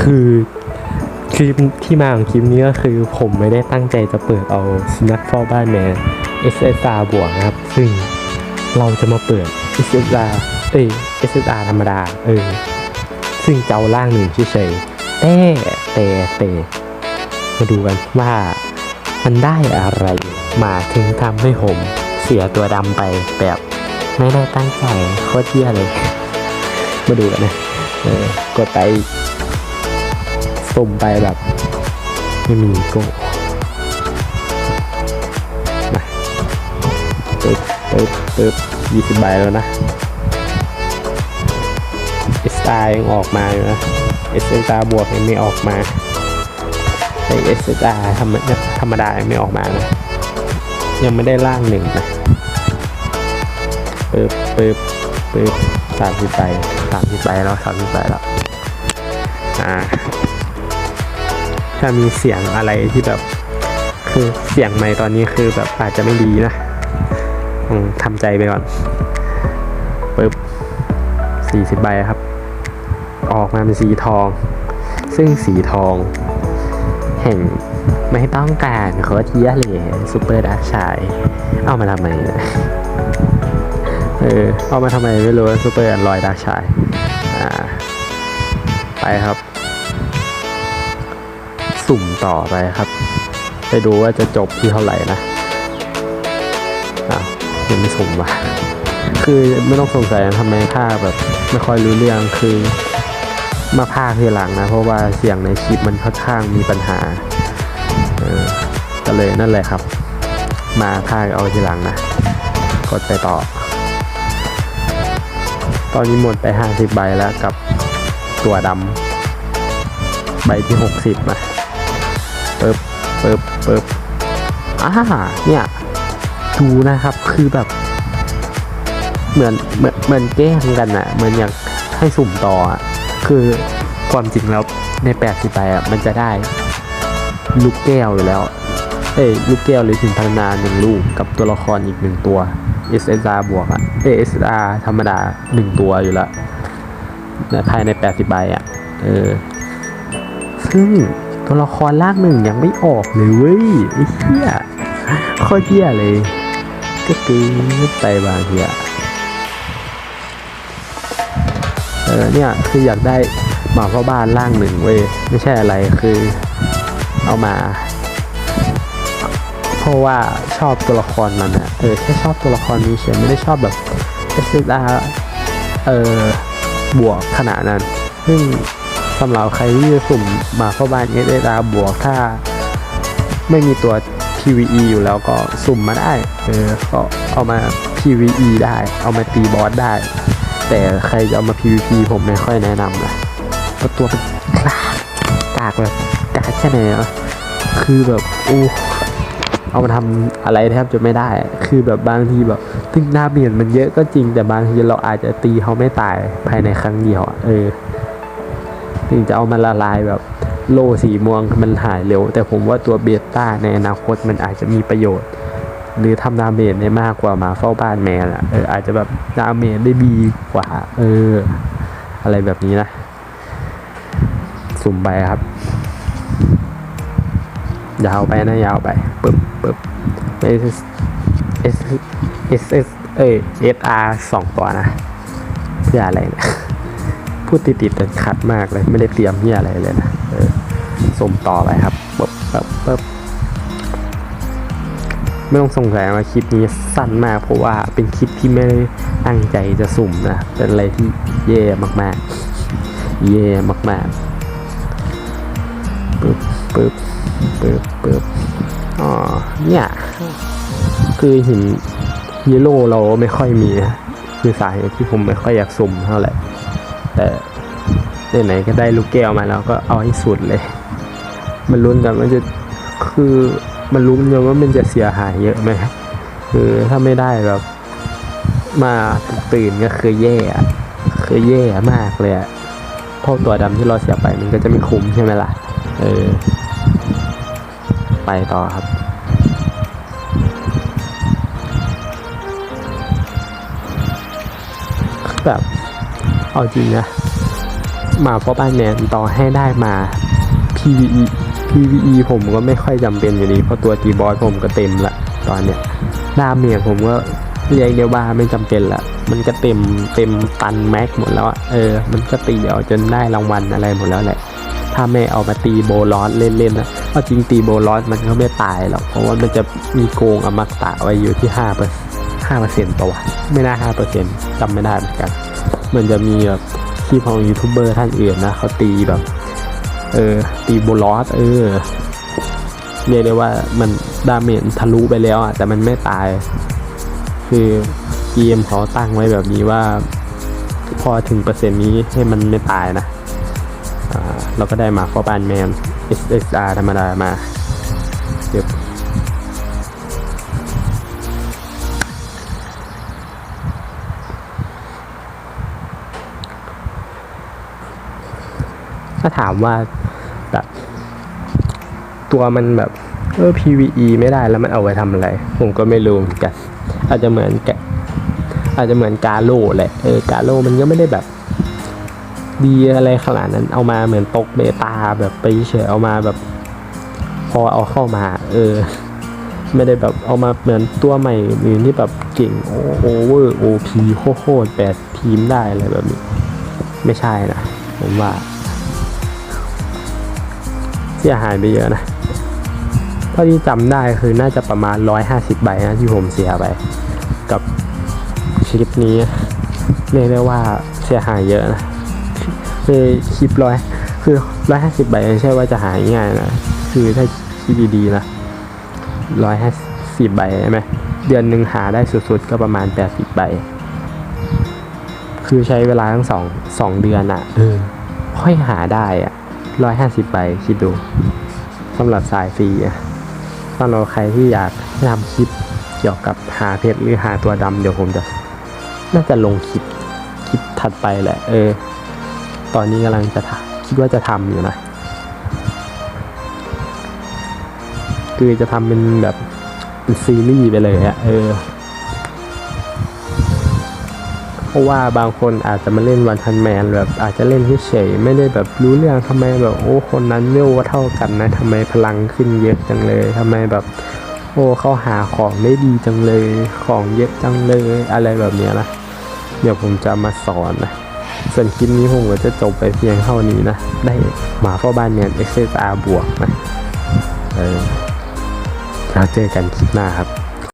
คือคลิปที่มาของคลิปนี้ก็คือผมไม่ได้ตั้งใจจะเปิดเอาสุนัขเฝ้าบ้านแมน SSR บวกนะครับ ซึ่งเราจะมาเปิด SSR เอ้ย SSR ธรรมดา เออ ซึ่งเจ้าล่างหนึ่งเฉยๆแต่แต่แต่มาดูกันว่ามันได้อะไรมาถึงทำให้ผมเสียตัวดำไปแบบไม่ได้ตั้งใจโคตรเที่ยเลย มาดูกันนะ เออกดไป สุ่มไปแบบไม่มีโก็มาปึ๊บปึ๊บปึ๊บยี่สิบใบแล้วนะ S R ยังออกมาอยู่นะ S R บวกยังไม่ออกมาไอ S R ธรรมธรรมดายังไม่ออกมานะยังไม่ได้ล่างหนึ่งนะปึ๊บปึ๊บปึ๊บสามสิบใบสามสิบใบแล้วสามสิบใบแล้วอ่า ถ้ามีเสียงอะไรที่แบบ คือเสียงไม่ตอนนี้คือแบบอาจจะไม่ดีนะทำใจไปก่อนปึ๊บสี่สิบใบครับ ออกมาเป็นสีทอง ซึ่งสีทอง แห่งไม่ต้องการโคตรเยี่ยเลยซูเปอร์ดักชาย เอามาทำไมเออ เอามาทำไมไม่รู้ซูเปอร์อันลอยดักชาย อ่า ไปครับ สุ่มต่อไปครับ ไปดูว่าจะจบที่เท่าไหร่นะอ้าวยังไม่สุ่มว่ะคือไม่ต้องสงสัยนะทำไมภาคแบบไม่ค่อยรู้เรื่องคือมาภาคทีหลังนะ เพราะว่าเสียงในคลิปมันค่อนข้างมีปัญหาเออก็เลยนั่นแหละครับ มาภาคเอาทีหลังนะ กดไปต่อ ตอนนี้หมดไปห้าสิบใบแล้วกับตัวดำใบที่หกสิบนะ ปึ๊บปึ๊บปึ๊บอ่าเนี่ยดูนะครับคือแบบ เหมือนเหมือนเหมือนแกล้งกันอะเหมือนอยากให้สุ่มต่ออะคือความจริงแล้วในแปดสิบใบอะมันจะได้ ลูกแก้วอยู่แล้ว เอ้ยลูกแก้วหรือสินพัฒนาหนึ่งลูกกับตัวละครอีกหนึ่งตัว SSR บวกอะเอ SSR ธรรมดาหนึ่งตัวอยู่ล้วเนี่ยภายในแปดสิบใบอะเออซึ่ง ตัวละครลากหนึ่งยังไม่ออกเลยเว้ยไอ้เหี้ยโคตรเหี้ยเลย ก็คือไปบางทีอะเออเนี่ยคืออยากได้หมาเข้าบ้านล่างหนึ่งเว้ยไม่ใช่อะไรคือเอามา เพราะว่าชอบตัวละครมันอะเออแค่ชอบตัวละครนี้เฉยไม่ได้ชอบแบบ SSR เออบวกขนาดนั้น ซึ่ง สำหรับใครที่จะสุ่มมาเข้าบ้าน SSR บวกถ้า ไม่มีตัว PVE อยู่แล้วก็สุ่มมาได้เออก็เอามา PVE ได้ เอามาตีบอสได้ แต่ใครจะเอามา PVP ผมไม่ค่อยแนะนำนะเพราะตัวมันกลากกากแบบกากแค่ไหนอะคือแบบโอ้เอามาทำอะไรแทบจะไม่ได้ คือแบบบางทีแบบถึงหน้าเปลี่ยนมันเยอะก็จริงแต่บางทีเราอาจจะตีเขาไม่ตายภายในครั้งเดียวอะเออ ถึงจะเอามาละลายแบบโลสีม่วงมันหายเร็ว แต่ผมว่าตัวเบต้าในอนาคตมันอาจจะมีประโยชน์ หรือทำดาเมจได้มากกว่ามาเฝ้าบ้านแมนอะเอออาจจะแบบดาเมจได้ดีกว่า เออ อะไรแบบนี้นะ สุ่มไปครับ ยาวไปนะยาวไปปึ๊บปึ๊บ S S S S เอ้ย S R สองตัวนะ เพื่ออะไรเนี่ย พูดติดติดๆแต่ขัดมากเลย ไม่ได้เตรียมเหียอะไรเลยนะส่งต่อไปครับปึ๊บปึ๊บปึ๊บไม่ต้องสงสัยว่าคลิปนี้สั้นมากเพราะว่าเป็นคลิปที่ไม่ได้ตั้งใจจะสุ่มนะ เป็นอะไรที่แย่มากๆแย่มากๆปึ๊บปึ๊บปึ๊บปึ๊บอ๋อเนี่ย คือหินฮีโร่เราไม่ค่อยมีนะคือสาเหตุที่ผมไม่ค่อยอยากสุ่มเท่าไหร่ แต่ไหนๆก็ได้ลูกแก้วมาแล้วก็เอาให้สุดเลย มันลุ้นกันว่าจะคือมันลุ้นกันว่ามันจะเสียหายเยอะไหมคือถ้าไม่ได้แบบมาตื่นก็คือแย่อะคือแย่มากเลยอะเพราะตัวดำที่เราเสียไปมันก็จะไม่คุ้มใช่ไหมล่ะ เออ ไปต่อครับ แบบ เอาจริงนะ มาเพราะบ้านแมนต่อให้ได้มา PVE PVE ผมก็ไม่ค่อยจำเป็นอยู่ดีเพราะตัวตีบอสผมก็เต็มละตอนเนี้ยดาเมียผมก็เรียกเดียวว่าไม่จำเป็นละมันก็เต็มเต็มตันแม็กหมดแล้วอะเออ มันก็ตีเอาจนได้รางวัลอะไรหมดแล้วแหละถ้าไม่เอามาตีโบลอสเล่นๆนะเอาจริงตีโบลอสมันก็ไม่ตายหรอก เพราะว่ามันจะมีโกงอมตะไว้อยู่ที่ห้าเปอร์ห้าเปอร์เซ็นต์ตัวไม่น่าห้าเปอร์เซ็นต์จำไม่ได้เหมือนกัน มันจะมีแบบคลิปของยูทูบเบอร์ท่านอื่นนะเขาตีแบบ เออ ตีโบลอสเออเรียกได้ว่ามันดาเมจทะลุไปแล้วอะแต่มันไม่ตาย คือเกมเขาตั้งไว้แบบนี้ว่า พอถึงเปอร์เซ็นต์นี้ให้มันไม่ตายนะเราก็ได้มาฟอร์บานแมน SSR ธรรมดามาเดี๋ย ถ้าถามว่าแบบตัวมันแบบเออ PVE ไม่ได้แล้วมันเอาไว้ทำอะไร ผมก็ไม่รู้เหมือนกันอาจจะเหมือนแกอาจจะเหมือนกาโลแหละ เออกาโลมันก็ไม่ได้แบบ ดีอะไรขนาดนั้น เอามาเหมือนตกเบตาแบบไปเฉยเอามาแบบ พอเอาเข้ามา เออ ไม่ได้แบบเอามาเหมือนตัวใหม่หรือที่แบบเก่งโอเวอร์โอพีโคตรแปดทีมได้อะไรแบบนี้ ไม่ใช่นะ ผมว่า สียหายไปเยอะนะเท่าที่จำได้คือน่าจะประมาณ 150 ใบนะที่ผมเสียไป กับคลิปนี้เรียกได้ว่าเสียหายเยอะนะคือคลิปร้อยคือร้อยห้าสิบใบไม่ใช่ว่าจะหายง่ายนะคือถ้าคิดดีๆนะร้อยห้าสิบใบใช่ไหมเดือนหนึ่งหาได้สุดๆ ก็ประมาณแปดสิบใบ คือใช้เวลาทั้งสองสองเดือนอะ่ะเออค่อยหาได้อะ ร้อยห้าสิบใบคิดดูสำหรับสายฟรีสำหรับใครที่อยากทำคลิปเกี่ยวกับหาเพชรหรือหาตัวดำเดี๋ยวผมจะ น่าจะลงคลิปคลิปถัดไปแหละ เออ ตอนนี้กำลังจะทำคิดว่าจะทำอยู่นะคือจะทำเป็นแบบเป็นซีรีส์ไปเลยอะเออ ราะว่าบางคนอาจจะมาเล่นวันทันแมนแบบอาจจะเล่นเฉยไม่ได้แบบรู้เรื่องทำไมแบบโอ้คนนั้นเวลเท่ากันนะทำไมพลังขึ้นเยอะจังเลยทำไมแบบ โอ้เขาหาของได้ดีจังเลย ของเยอะจังเลยอะไรแบบนี้นะเดี๋ยวผมจะมาสอนนะส่วนคลิปนี้ผมก็จะจบไปเพียงเท่านี้นะ ได้หมาเฝ้าบ้านเนีย XSR บวกนะเออแล้วเจอกันคลิปหน้าครับ